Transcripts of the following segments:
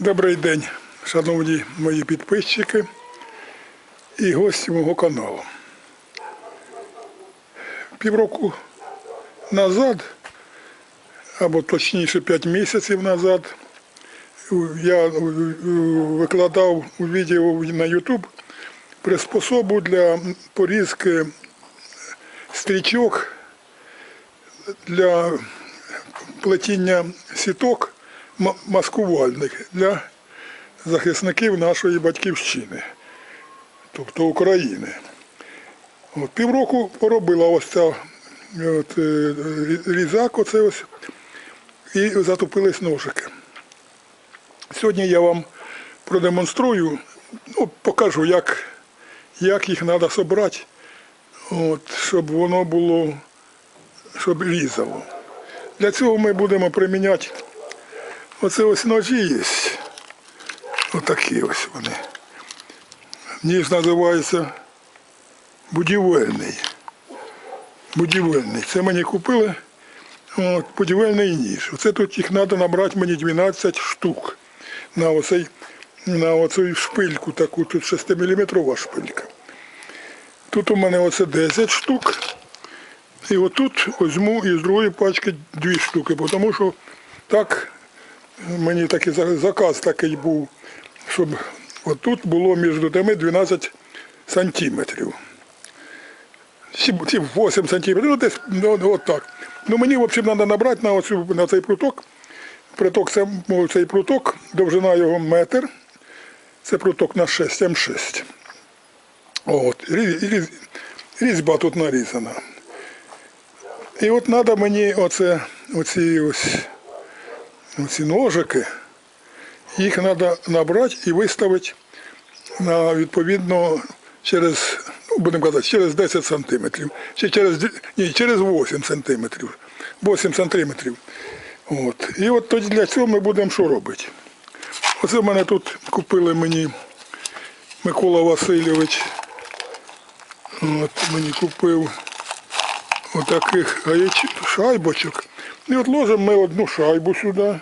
Добрий день, шановні мої підписчики і гості мого каналу. Півроку назад, або точніше 5 місяців назад, я викладав відео на YouTube приспособу для порізки стрічок для плетіння сіток ма- маскувальних для захисників нашої батьківщини, тобто України. От, півроку поробила ось ця от, е, різак, оце ось, і затопились ножики. Сьогодні я вам продемонструю, ну, покажу, як, як їх треба зібрати, щоб воно було, щоб різало. Для цього ми будемо приміняти оце ось ножі є. Отакі ось вони. Ніж називається будівельний. Будівельний. Це мені купили от, будівельний ніж. Оце тут їх треба набрати мені 12 штук на оцей, на оцю шпильку таку, тут 6-мм шпилька. Тут у мене оце 10 штук. І отут візьму із другої пачки дві штуки, тому що так мені такий заказ такий був, щоб отут було між тими 12 сантиметрів. Чи, чи 8 сантиметрів, ну десь ну, от так. Ну мені, в общем, треба набрати на, оцю, на цей пруток. Приток, ну, цей пруток, довжина його метр. Це пруток на 6, М6. От, різ, різьба тут нарізана. І от треба мені оце, оці ось оці ножики, їх треба набрати і виставити на відповідно через, ну, будемо казати, через 10 сантиметрів. Чи через, ні, через 8 сантиметрів. 8 сантиметрів. От. І от тоді для цього ми будемо що робити. Оце в мене тут купили мені Микола Васильович. От мені купив отаких гаяч- шайбочок. І от ложимо ми одну шайбу сюди.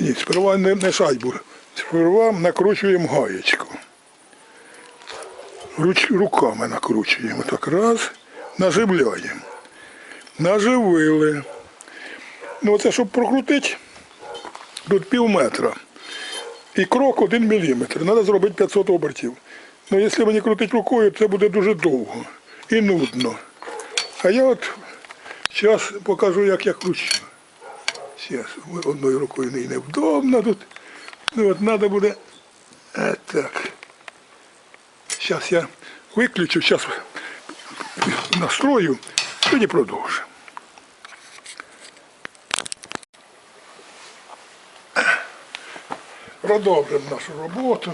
Ні, сперва не, не шайбу. Сперва накручуємо гаєчку. Руч, руками накручуємо. Так раз, наживляємо. Наживили. Ну оце, щоб прокрутити, тут пів метра. І крок один міліметр. Треба зробити 500 обертів. Ну, якщо мені крутити рукою, це буде дуже довго і нудно. А я от зараз покажу, як я кручу. Зараз одною рукою не невдобно тут. Ну от треба буде. Е, так. Зараз я виключу, зараз настрою, тоді продовжу. Продовжимо нашу роботу.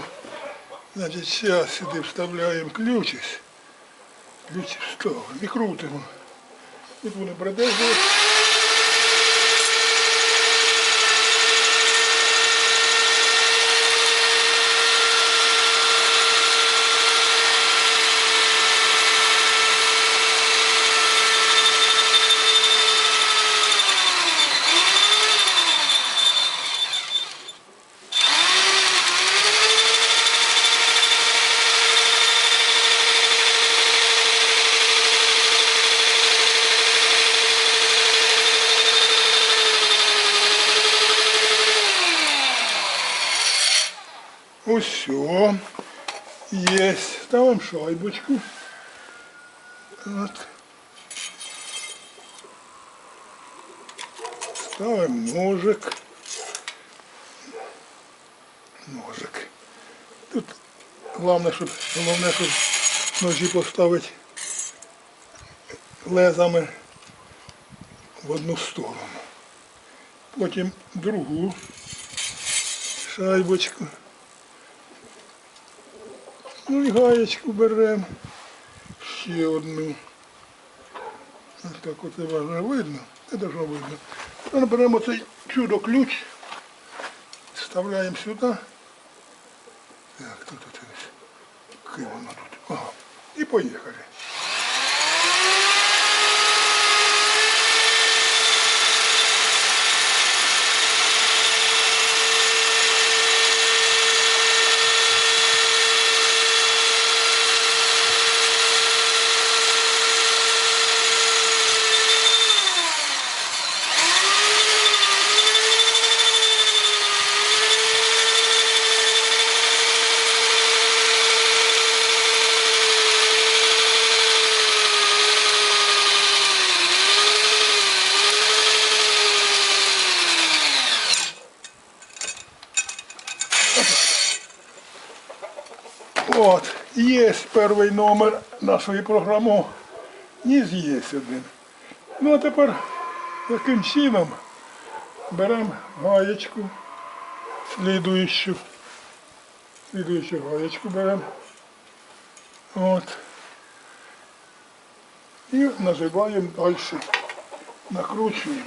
Значить, зараз сюди вставляємо ключик. Ключик вставимо і крутимо. не вони продовжують. Усьо. Есть. Ставим шайбочку. Вот. Ставим ножик. Ножик. Тут головне, щоб, головне, щоб ножі поставити лезами в одну сторону. Потім другу шайбочку. Ну і гаєчку беремо. Ще одну. Ось так от важно видно. Це дуже видно. Тепер беремо цей чудо ключ. Вставляємо сюди. Так, тут ось. Ки тут. Ага. І поїхали. От, є перший номер нашої програми. Ніж є один. Ну а тепер таким чином беремо гаєчку, слідуючу. Слідуючу гаєчку беремо. От. І наживаємо далі. Накручуємо.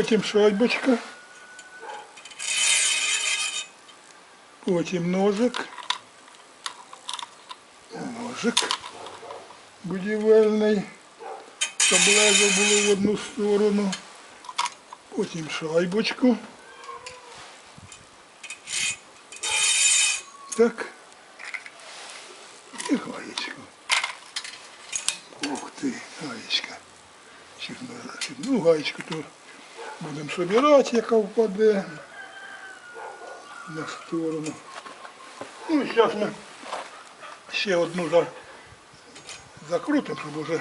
Потім шайбочка. Потім ножик. Ножик будівельний. Щоб лезо було в одну сторону. Потім шайбочку. Так. І гаєчку. Ух ти, гаєчка. Ну, гаєчку то будемо собирати, яка впаде на сторону. Ну і зараз ми ще одну за... закрутимо, щоб уже.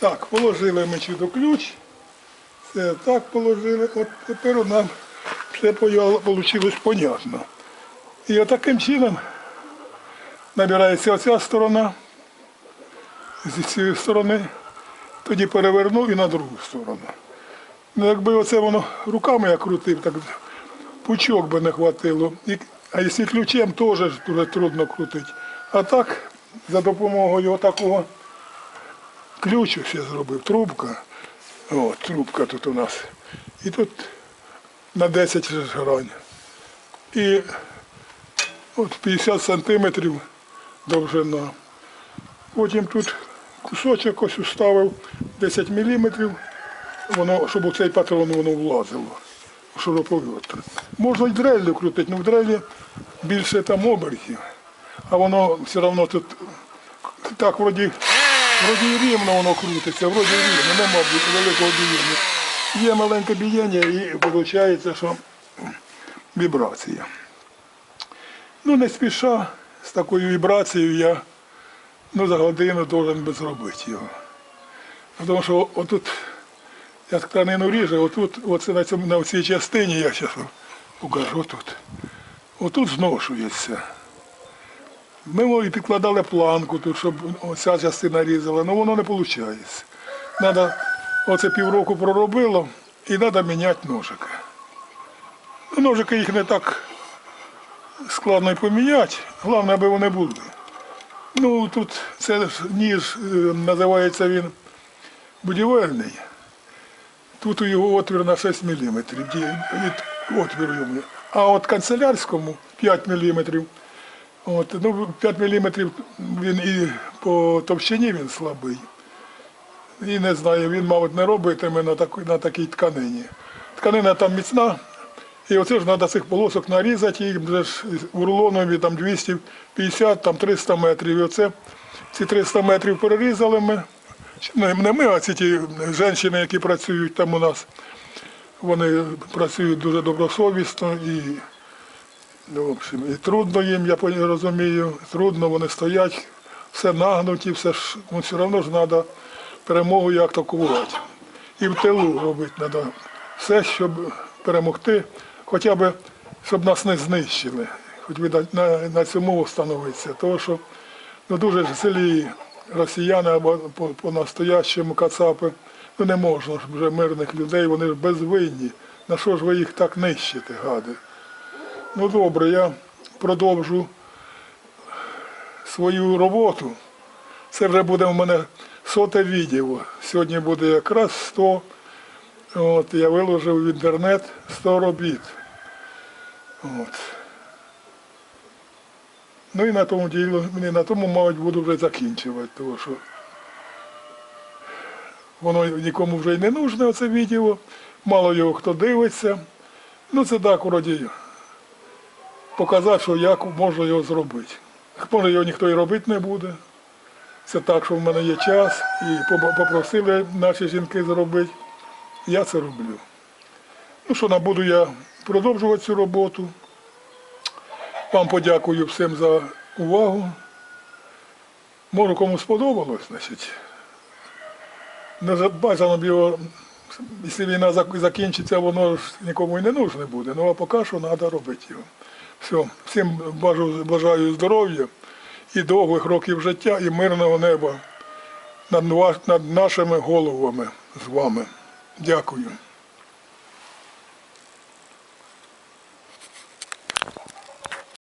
Так, положили ми сюди ключ. Все так положили. От тепер нам все вийшло понятно. І отаким чином набирається оця сторона з цієї сторони, тоді перевернув і на другу сторону. Ну, якби оце воно руками я крутив, так пучок би не хватило. А якщо ключем теж дуже трудно крутити. А так, за допомогою такого ключ ось я зробив, трубка. О, трубка тут у нас. І тут на 10 грань. І от 50 сантиметрів довжина. Потім тут кусочок ось уставив 10 міліметрів, воно, щоб у цей патрон воно влазило. Шуруповерт. Можна й дрелью крутити, але в дрелі більше там обертів. А воно все одно тут так вроді, вроді рівно воно крутиться, вроді рівно, нема великого біяння. Є маленьке біяння і виходить, що вібрація. Ну, не спіша з такою вібрацією я ну, за годину должен би зробити його. Тому що отут, я тканину ріжу, отут, оце на, цьому, на цій частині, я зараз покажу тут. Отут зношується. Ми і підкладали планку тут, щоб оця частина різала, але воно не виходить. Надо, оце півроку проробило і треба міняти ножики. Ну, Ножики їх не так складно й поміняти, головне, аби вони були. Ну, тут це ніж, е, називається він будівельний. Тут у його отвір на 6 мм, від отвіру йому. А от канцелярському 5 мм. От, ну, 5 мм він і по товщині він слабий. І не знаю, він, мабуть, не робитиме на, такій, на такій тканині. Тканина там міцна, і оце ж треба цих полосок нарізати, їх вже ж у рулонові там 250, там 300 метрів. І оце ці 300 метрів перерізали ми. Не не ми, а ці ті жінки, які працюють там у нас. Вони працюють дуже добросовісно і, ну, в общем, і трудно їм, я розумію, трудно вони стоять, все нагнуті, все ж, ну, все одно ж треба перемогу як то кувати. І в тилу робити треба все, щоб перемогти, хоча б щоб нас не знищили. хоч би на, на, на встановитися. Тому що ну, дуже ж селі росіяни або по, по-настоящому кацапи, ну не можна ж вже мирних людей, вони ж безвинні. На що ж ви їх так нищите, гади? Ну добре, я продовжу свою роботу. Це вже буде в мене соте відео. Сьогодні буде якраз 100. От, я виложив в інтернет 100 робіт. От. Ну і на тому діло, і на тому, мабуть, буду вже закінчувати, тому що воно нікому вже й не нужне, оце відео. Мало його хто дивиться. Ну це так, вроді, показати, що як можна його зробити. Може його ніхто і робити не буде. Це так, що в мене є час, і попросили наші жінки зробити. Я це роблю. Ну що, буду я продовжувати цю роботу. Вам подякую всім за увагу. Може, кому сподобалось, значить. Не бажано б його, якщо війна закінчиться, воно ж нікому і не нужне буде. Ну а поки що треба робити його. Все, всім бажаю, здоров'я і довгих років життя, і мирного неба над нашими головами з вами. Дякую.